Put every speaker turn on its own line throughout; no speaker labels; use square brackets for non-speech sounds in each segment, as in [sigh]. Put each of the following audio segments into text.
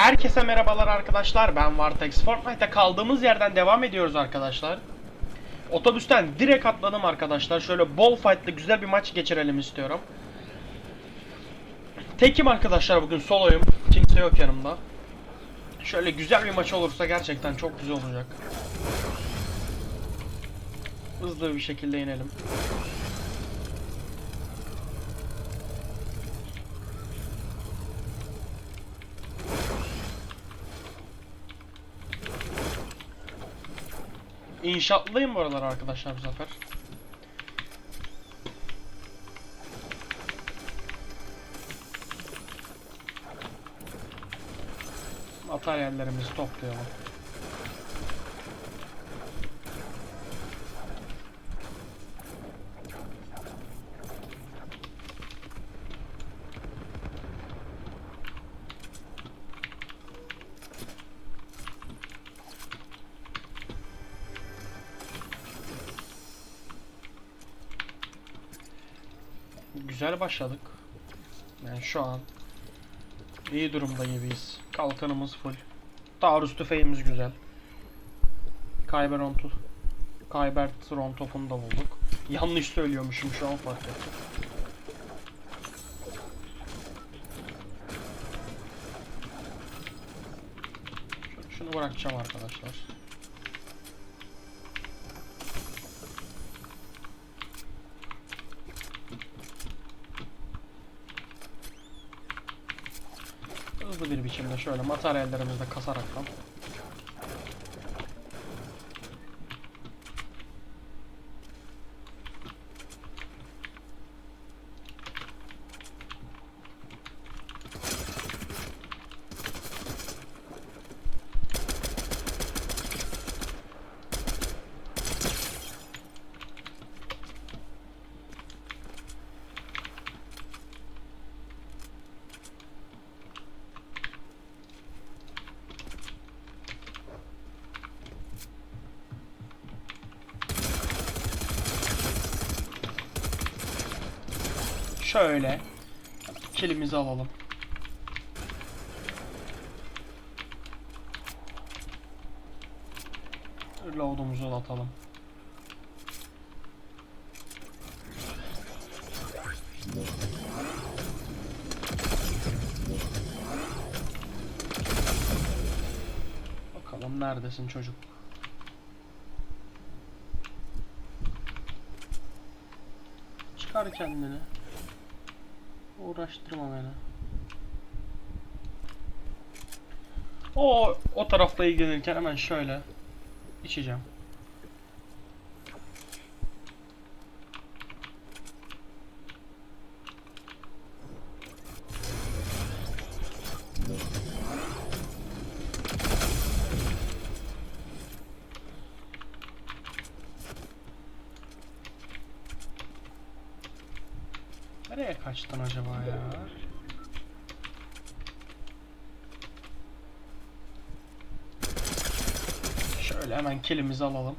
Herkese merhabalar arkadaşlar. Ben Vartex. Fortnite'ta kaldığımız yerden devam ediyoruz arkadaşlar. Otobüsten direkt atladım arkadaşlar. Şöyle bol fight'lı güzel bir maç geçirelim istiyorum. Tekim arkadaşlar bugün soloyum. Kimse yok yanımda. Şöyle güzel bir maç olursa gerçekten çok güzel olacak. Hızlı bir şekilde inelim. İnşaatlıyım bu aralar arkadaşlar bu sefer. Materyallerimizi toplayalım. Güzel başladık. Yani şu an iyi durumda gibiyiz. Kalkanımız full. Taarruz tüfeğimiz güzel. Kyber tu Kyber Tron topunu da bulduk. Yanlış söylüyormuşum şu an fark ettim. Şunu bırakacağım arkadaşlar. Hızlı bir biçimde şöyle materyallerimizi de kasaraktan şöyle kilimizi alalım. Load'umuzu atalım. Bakalım neredesin çocuk? Çıkar kendini. Uğraştırma beni. O o tarafla ilgilenirken hemen şöyle içeceğim. Kaçtın acaba ya? Şöyle hemen kilimizi alalım.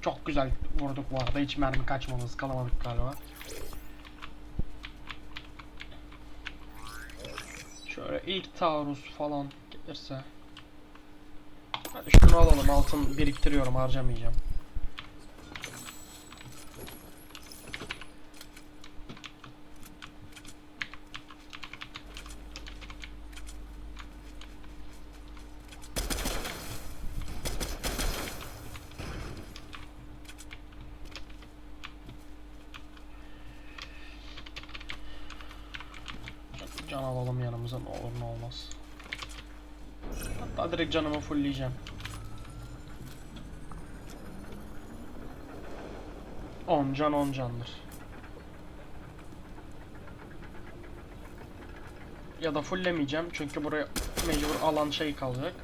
Çok güzel vurduk bu arada. Hiç mermi kaçmadı, ıskalamadık galiba. Şöyle ilk taarruz falan gelirse. Hadi şunu alalım. Altın biriktiriyorum, harcamayacağım. Can alalım yanımıza ne olur ne olmaz. Hatta direkt canımı fullleyeceğim. 10 can 10 candır. Ya da fulllemeyeceğim çünkü buraya mecbur alan şey kalacak.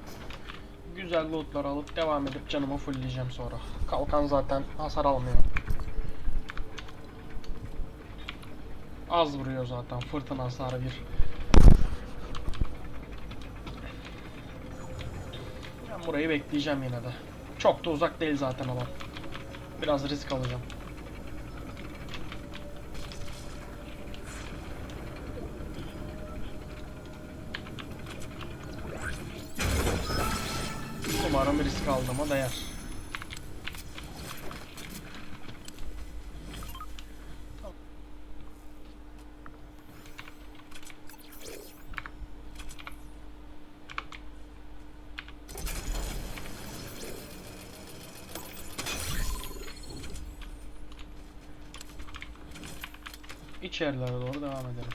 Güzel lootlar alıp devam edip canımı fullleyeceğim sonra. Kalkan zaten hasar almıyor. Az vuruyor zaten fırtına hasarı bir. Ben burayı bekleyeceğim yine de. Çok da uzak değil zaten alan. Biraz risk alacağım. Umarım risk aldığıma değer. İçerilere doğru devam edelim.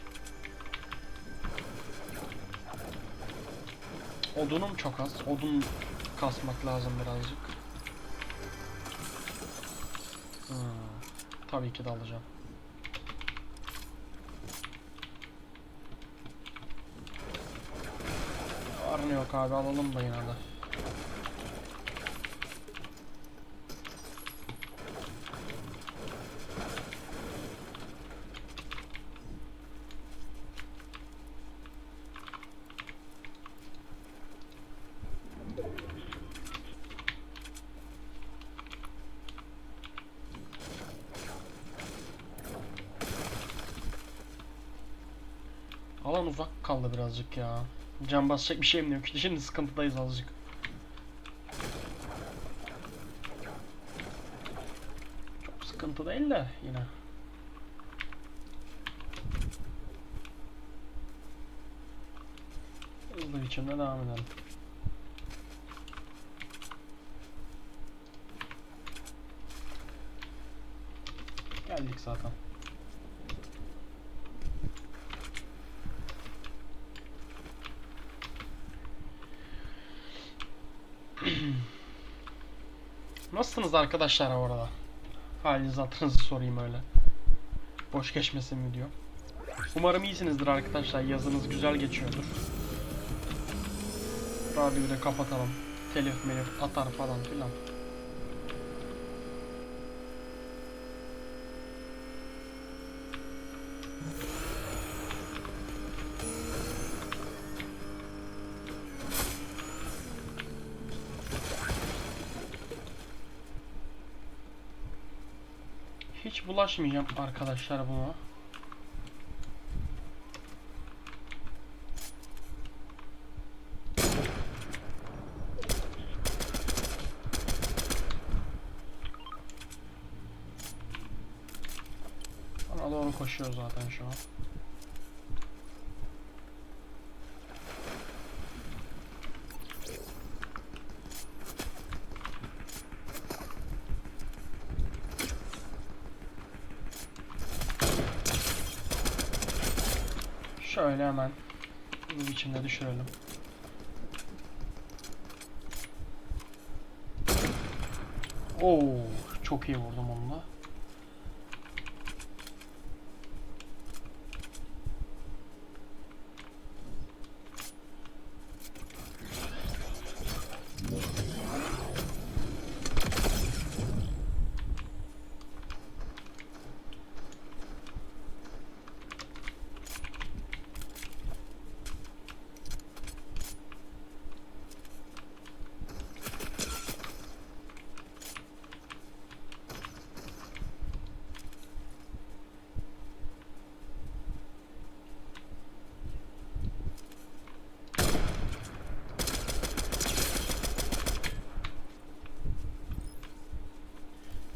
Odunum çok az. Odun kasmak lazım birazcık. Hmm, tabii ki de alacağım. Var mı yok abi alalım da yine de. Alan uzak kaldı birazcık ya. Can basacak bir şeyim yok. İşte şimdi sıkıntıdayız azıcık. Çok sıkıntı değil de yine. Hızlı biçimde devam edelim. Geldik zaten. Nasılsınız arkadaşlar bu arada? Halinizi hatırınızı sorayım öyle. Boş geçmesin video. Umarım iyisinizdir arkadaşlar. Yazınız güzel geçiyordur. Radyoyu da kapatalım. Telif melif atar falan filan. Hiç bulaşmayacağım arkadaşlar buna. Bana doğru koşuyor zaten şu an. Şöyle hemen bu biçimde düşürelim. Oo, çok iyi vurdum onunla.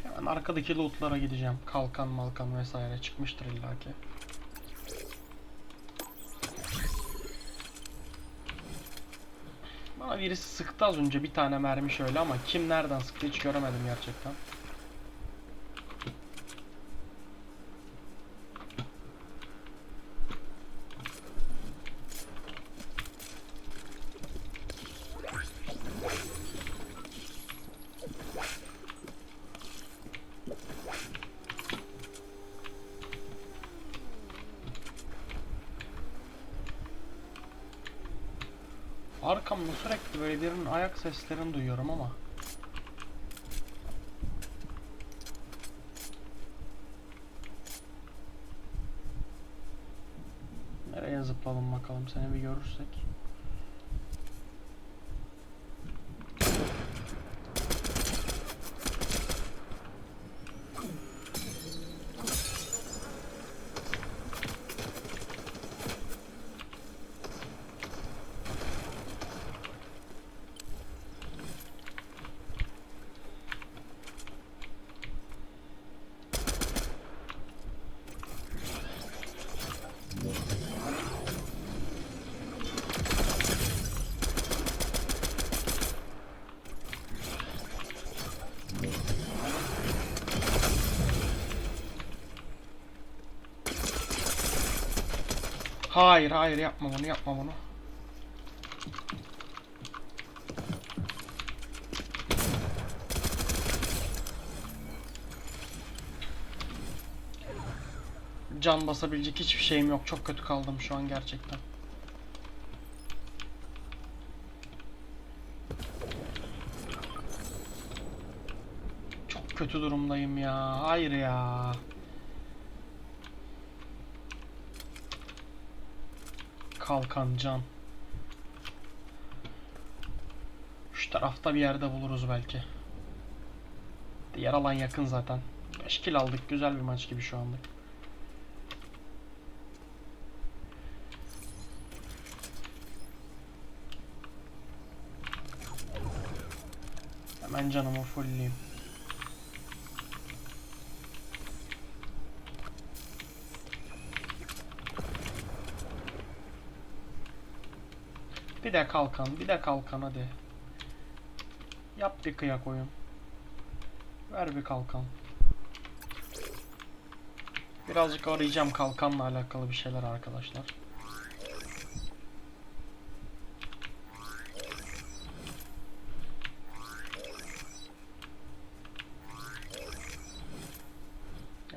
Hemen arkadaki lootlara gideceğim. Kalkan malkan vesaire çıkmıştır illaki. Bana birisi sıktı az önce bir tane mermi şöyle ama kim nereden sıktı hiç göremedim gerçekten. Sürekli ayak seslerini duyuyorum ama. Nereye zıplalım bakalım seni bir görürsek. Hayır hayır yapma bunu yapma bunu. Can basabilecek hiçbir şeyim yok. Çok kötü kaldım şu an gerçekten. Çok kötü durumdayım ya. Hayır ya. Kalkan can. Şu tarafta bir yerde buluruz belki. Diğer alan yakın zaten. 5 kill aldık. Güzel bir maç gibi şu anlık. Hemen canımı fullleyeyim. Bir de kalkan, bir de kalkan hadi. Yap bir kıyak oyun. Ver bir kalkan. Birazcık arayacağım kalkanla alakalı bir şeyler arkadaşlar.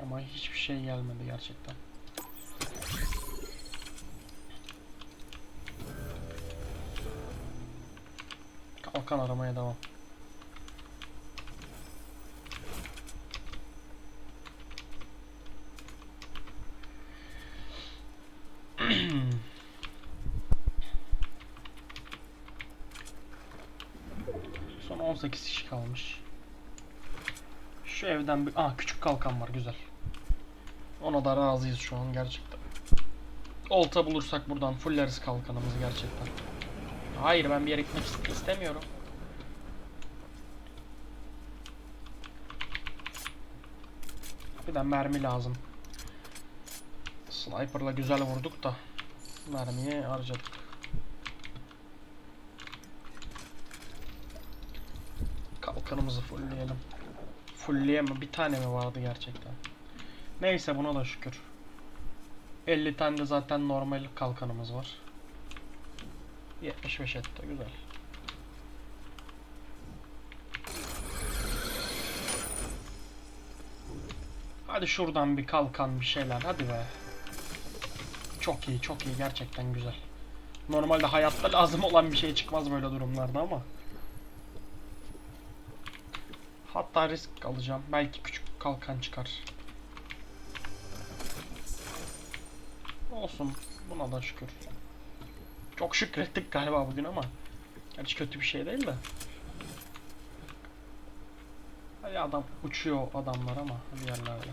Ama hiçbir şey gelmedi gerçekten. Kalkan aramaya devam. [clears throat] Son 18 kişi kalmış. Şu evden bir... Aa küçük kalkan var güzel. Ona da razıyız şu an gerçekten. Olta bulursak buradan fulleriz kalkanımızı gerçekten. Hayır ben bir yere gitmek ist- istemiyorum. Bir de mermi lazım. Sniper'la güzel vurduk da mermiyi harcadık. Kalkanımızı fullleyelim. Fullleyemem. Bir tane mi vardı gerçekten? Neyse buna da şükür. 50 tane de zaten normal kalkanımız var. 75 etti güzel. Hadi şuradan bir kalkan bir şeyler hadi be. Çok iyi çok iyi gerçekten güzel. Normalde hayatta lazım olan bir şey çıkmaz böyle durumlarda ama. Hatta risk alacağım. Belki küçük kalkan çıkar. Olsun. Buna da şükür. Çok şükrettik galiba bugün ama. Gerçi kötü bir şey değil de. Hadi adam uçuyor adamlar ama bir yerlerde.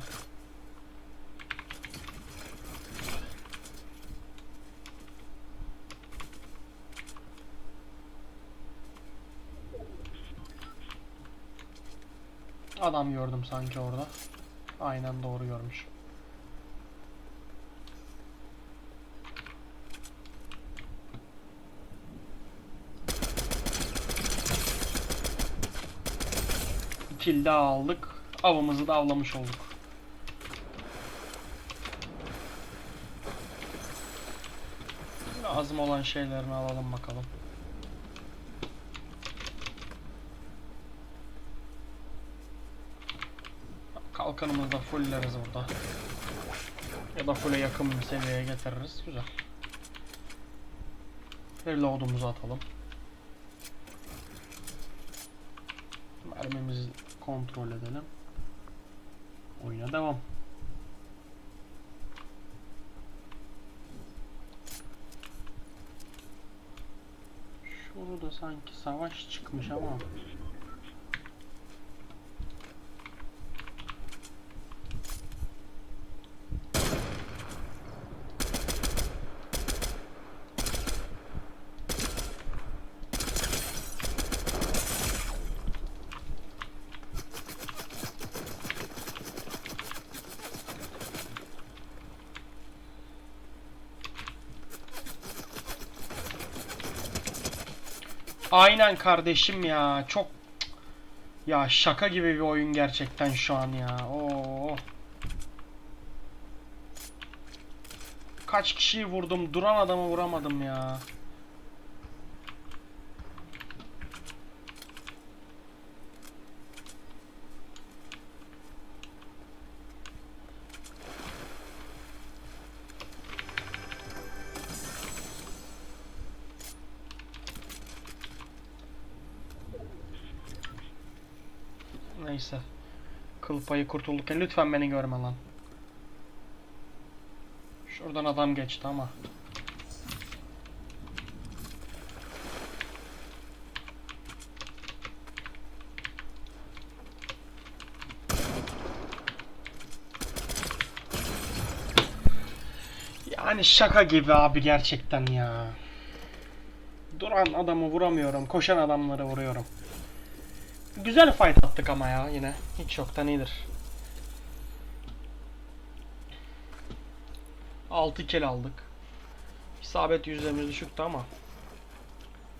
Adam gördüm sanki orada. Aynen doğru görmüş. Kill daha aldık. Avımızı da avlamış olduk. Lazım olan şeylerini alalım bakalım. Kalkanımızı da fullleriz burada. Ya da full'e yakın bir seviyeye getiririz. Güzel. Reload'umuzu atalım. Mermimizi kontrol edelim. Oyuna devam. Şurada sanki savaş çıkmış ama Aynen kardeşim ya. Çok ya şaka gibi bir oyun gerçekten şu an ya. Oo. Kaç kişiyi vurdum. Duran adamı vuramadım ya. Kıl payı kurtulduk. Lütfen beni görme lan. Şuradan adam geçti ama. Yani şaka gibi abi gerçekten ya. Duran adamı vuramıyorum. Koşan adamları vuruyorum. Güzel fight attık ama ya yine. Hiç yoktan iyidir. 6 kill aldık. İsabet yüzdemiz düşüktü ama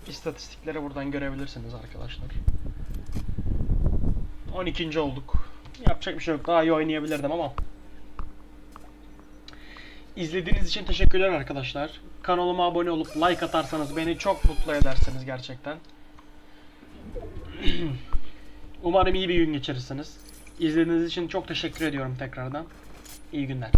istatistikleri buradan görebilirsiniz arkadaşlar. 12. olduk. Yapacak bir şey yok. Daha iyi oynayabilirdim ama. İzlediğiniz için teşekkürler arkadaşlar. Kanalıma abone olup like atarsanız beni çok mutlu edersiniz gerçekten. Umarım iyi bir gün geçirirsiniz. İzlediğiniz için çok teşekkür ediyorum tekrardan. İyi günler.